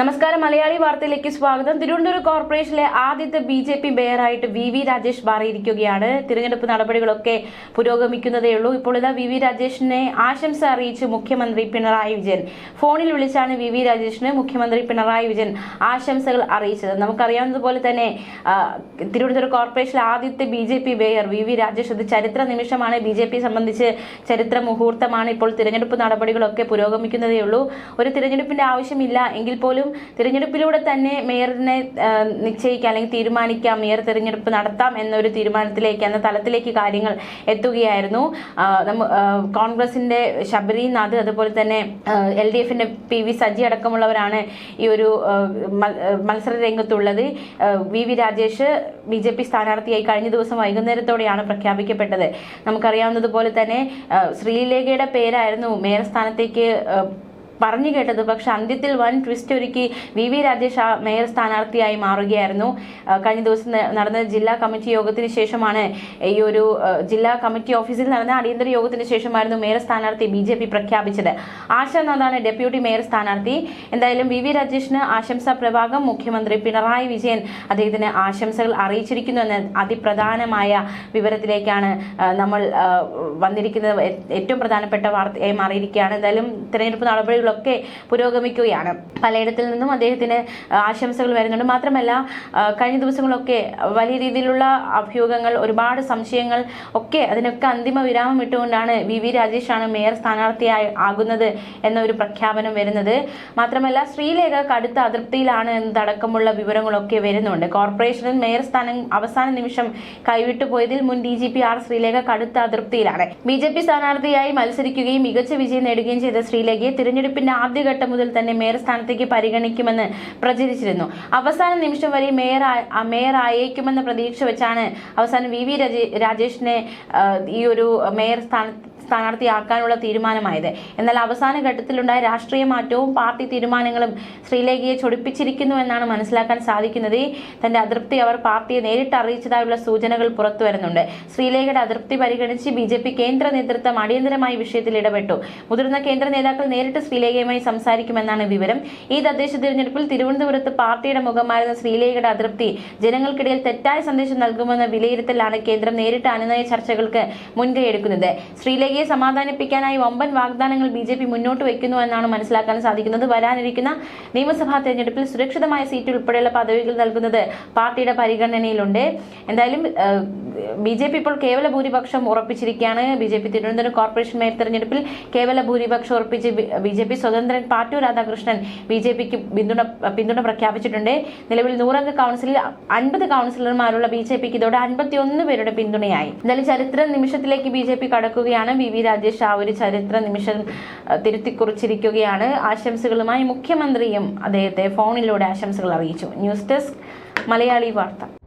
നമസ്കാരം. മലയാളി വാർത്തയിലേക്ക് സ്വാഗതം. തിരുവനന്തപുരം കോർപ്പറേഷനിലെ ആദ്യത്തെ ബി ജെ പി മേയറായിട്ട് വി വി രാജേഷ് മാറിയിരിക്കുകയാണ്. തിരഞ്ഞെടുപ്പ് നടപടികളൊക്കെ പുരോഗമിക്കുന്നതേ ഉള്ളൂ. ഇപ്പോൾ ഇതാ വി വി രാജേഷിനെ ആശംസ അറിയിച്ച് മുഖ്യമന്ത്രി പിണറായി വിജയൻ. ഫോണിൽ വിളിച്ചാണ് വി വി രാജേഷിന് മുഖ്യമന്ത്രി പിണറായി വിജയൻ ആശംസകൾ അറിയിച്ചത്. നമുക്കറിയാവുന്നതുപോലെ തന്നെ തിരുവനന്തപുരം കോർപ്പറേഷനിലെ ആദ്യത്തെ B J P mayor V V Rajesh ഇത് ചരിത്ര നിമിഷമാണ്. ബി ജെ പി സംബന്ധിച്ച് ചരിത്ര മുഹൂർത്തമാണ് ഇപ്പോൾ തിരഞ്ഞെടുപ്പ് നടപടികളൊക്കെ പുരോഗമിക്കുന്നതേ ഉള്ളൂ. ഒരു തിരഞ്ഞെടുപ്പിന്റെ ആവശ്യമില്ല എങ്കിൽ തിരഞ്ഞെടുപ്പിലൂടെ തന്നെ മേയറിനെ നിശ്ചയിക്കാം അല്ലെങ്കിൽ തീരുമാനിക്കാം മേയർ തിരഞ്ഞെടുപ്പ് നടത്താം എന്നൊരു തീരുമാനത്തിലേക്ക് എന്ന തലത്തിലേക്ക് കാര്യങ്ങൾ എത്തുകയായിരുന്നു. കോൺഗ്രസിന്റെ ശബരിനാഥ് അതുപോലെ തന്നെ എൽ ഡി എഫിന്റെ പി വി സജി അടക്കമുള്ളവരാണ് ഈ ഒരു മത്സര രംഗത്തുള്ളത്. V V Rajesh B J P സ്ഥാനാർത്ഥിയായി കഴിഞ്ഞ ദിവസം വൈകുന്നേരത്തോടെയാണ് പ്രഖ്യാപിക്കപ്പെട്ടത്. നമുക്കറിയാവുന്നതുപോലെ തന്നെ ശ്രീലേഖയുടെ പേരായിരുന്നു മേയർ സ്ഥാനത്തേക്ക് പറഞ്ഞു കേട്ടത്. പക്ഷെ അന്ത്യത്തിൽ വൻ ട്വിസ്റ്റ് ഒരുക്കി വി വി രാജേഷ് ആ മേയർ സ്ഥാനാർത്ഥിയായി മാറുകയായിരുന്നു. കഴിഞ്ഞ ദിവസം നടന്ന ജില്ലാ കമ്മിറ്റി യോഗത്തിന് ശേഷമാണ് ഈ ഒരു ജില്ലാ കമ്മിറ്റി ഓഫീസിൽ നടന്ന അടിയന്തര യോഗത്തിന് ശേഷമായിരുന്നു മേയർ സ്ഥാനാർത്ഥി ബി ജെ പി പ്രഖ്യാപിച്ചത്. ആശാനാഥാണ് ഡെപ്യൂട്ടി മേയർ സ്ഥാനാർത്ഥി. എന്തായാലും വി വി രാജേഷിന് ആശംസാ പ്രഭാഗം. മുഖ്യമന്ത്രി പിണറായി വിജയൻ അദ്ദേഹത്തിന് ആശംസകൾ അറിയിച്ചിരിക്കുന്നു എന്ന അതിപ്രധാനമായ വിവരത്തിലേക്കാണ് നമ്മൾ വന്നിരിക്കുന്നത്. ഏറ്റവും പ്രധാനപ്പെട്ട വാർത്തയായി മാറിയിരിക്കുകയാണ്. എന്തായാലും തിരഞ്ഞെടുപ്പ് നടപടികളൊക്കെ പുരോഗമിക്കുകയാണ്. പലയിടത്തിൽ നിന്നും അദ്ദേഹത്തിന് ആശംസകൾ വരുന്നുണ്ട്. മാത്രമല്ല കഴിഞ്ഞ ദിവസങ്ങളൊക്കെ വലിയ രീതിയിലുള്ള അഭ്യൂഹങ്ങൾ ഒരുപാട് സംശയങ്ങൾ ഒക്കെ അതിനൊക്കെ അന്തിമ വിരാമം ഇട്ടുകൊണ്ടാണ് വി. വി. രാജേഷാണ് മേയർ സ്ഥാനാർത്ഥിയായി ആകുന്നത് എന്നൊരു പ്രഖ്യാപനം വരുന്നത്. മാത്രമല്ല ശ്രീലേഖ കടുത്ത അതൃപ്തിയിലാണ് എന്നതടക്കമുള്ള വിവരങ്ങളൊക്കെ വരുന്നുണ്ട്. കോർപ്പറേഷനിൽ മേയർ സ്ഥാനം അവസാന നിമിഷം കൈവിട്ടു പോയതിൽ മുൻ D G P R Sreelekha കടുത്ത അതൃപ്തിയിലാണ് ബി ജെ പി സ്ഥാനാർത്ഥിയായി മത്സരിക്കുകയും മികച്ച വിജയം നേടുകയും ചെയ്ത ശ്രീലേഖയെ തിരഞ്ഞെടുപ്പിന്റെ ആദ്യഘട്ടം മുതൽ തന്നെ മേയർ സ്ഥാനത്തേക്ക് പരിഗണിക്കുമെന്ന് പ്രചരിച്ചിരുന്നു. അവസാന നിമിഷം വരെ മേയർ മേയർ ആയേക്കുമെന്ന പ്രതീക്ഷ വെച്ചാണ് അവസാനം വി വി രാജേഷിനെ ഈ ഒരു മേയർ സ്ഥാന സ്ഥാനാർത്ഥിയാക്കാനുള്ള തീരുമാനമായത്. എന്നാൽ അവസാന ഘട്ടത്തിലുണ്ടായ രാഷ്ട്രീയ മാറ്റവും പാർട്ടി തീരുമാനങ്ങളും ശ്രീലേഖയെ ചൊടിപ്പിച്ചിരിക്കുന്നു എന്നാണ് മനസ്സിലാക്കാൻ സാധിക്കുന്നത്. തന്റെ അതൃപ്തി അവർ പാർട്ടിയെ നേരിട്ട് അറിയിച്ചതായുള്ള സൂചനകൾ പുറത്തു വരുന്നുണ്ട്. ശ്രീലേഖയുടെ അതൃപ്തി പരിഗണിച്ച് ബി ജെ പി കേന്ദ്ര നേതൃത്വം അടിയന്തരമായി വിഷയത്തിൽ ഇടപെട്ടു. മുതിർന്ന കേന്ദ്ര നേതാക്കൾ നേരിട്ട് ശ്രീലേഖയുമായി സംസാരിക്കുമെന്നാണ് വിവരം. ഈ തദ്ദേശ തിരഞ്ഞെടുപ്പിൽ തിരുവനന്തപുരത്ത് പാർട്ടിയുടെ മുഖമായിരുന്ന ശ്രീലേഖയുടെ അതൃപ്തി ജനങ്ങൾക്കിടയിൽ തെറ്റായ സന്ദേശം നൽകുമെന്ന വിലയിരുത്തലാണ് കേന്ദ്രം നേരിട്ട് അനുനയ ചർച്ചകൾക്ക് മുൻകൈയെടുക്കുന്നത് ശ്രീലേഖയെ സമാധാനിപ്പിക്കാനായി വമ്പൻ വാഗ്ദാനങ്ങൾ ബി ജെ പി മുന്നോട്ട് വയ്ക്കുന്നു എന്നാണ് മനസ്സിലാക്കാൻ സാധിക്കുന്നത്. വരാനിരിക്കുന്ന നിയമസഭാ തെരഞ്ഞെടുപ്പിൽ സുരക്ഷിതമായ സീറ്റ് ഉൾപ്പെടെയുള്ള പദവികൾ നൽകുന്നത് പാർട്ടിയുടെ പരിഗണനയിലുണ്ട്. എന്തായാലും ബി ജെ പി ഇപ്പോൾ കേവല ഭൂരിപക്ഷം ഉറപ്പിച്ചിരിക്കുകയാണ്. B J P Thiruvananthapuram corporation mayor തെരഞ്ഞെടുപ്പിൽ കേവല ഭൂരിപക്ഷം ഉറപ്പിച്ച് ബി ജെ പി സ്വതന്ത്രൻ പാറ്റൂർ രാധാകൃഷ്ണൻ ബി ജെ പിക്ക് പിന്തുണ പിന്തുണ പ്രഖ്യാപിച്ചിട്ടുണ്ട്. നിലവിൽ നൂറംഗ കൗൺസിലിൽ അൻപത് കൗൺസിലർമാരുള്ള ബി ജെ പിക്ക് ഇതോടെ അൻപത്തിയൊന്ന് പേരുടെ പിന്തുണയായി. എന്തായാലും ചരിത്ര നിമിഷത്തിലേക്ക് ബി ജെ പി കടക്കുകയാണ്. വി വി രാജേഷ് ആ ഒരു ചരിത്ര നിമിഷം തിരുത്തിക്കുറിച്ചിരിക്കുകയാണ്. ആശംസകളുമായി മുഖ്യമന്ത്രിയും അദ്ദേഹത്തെ ഫോണിലൂടെ ആശംസകൾ അറിയിച്ചു. ന്യൂസ് ഡെസ്ക് മലയാളി വാർത്ത.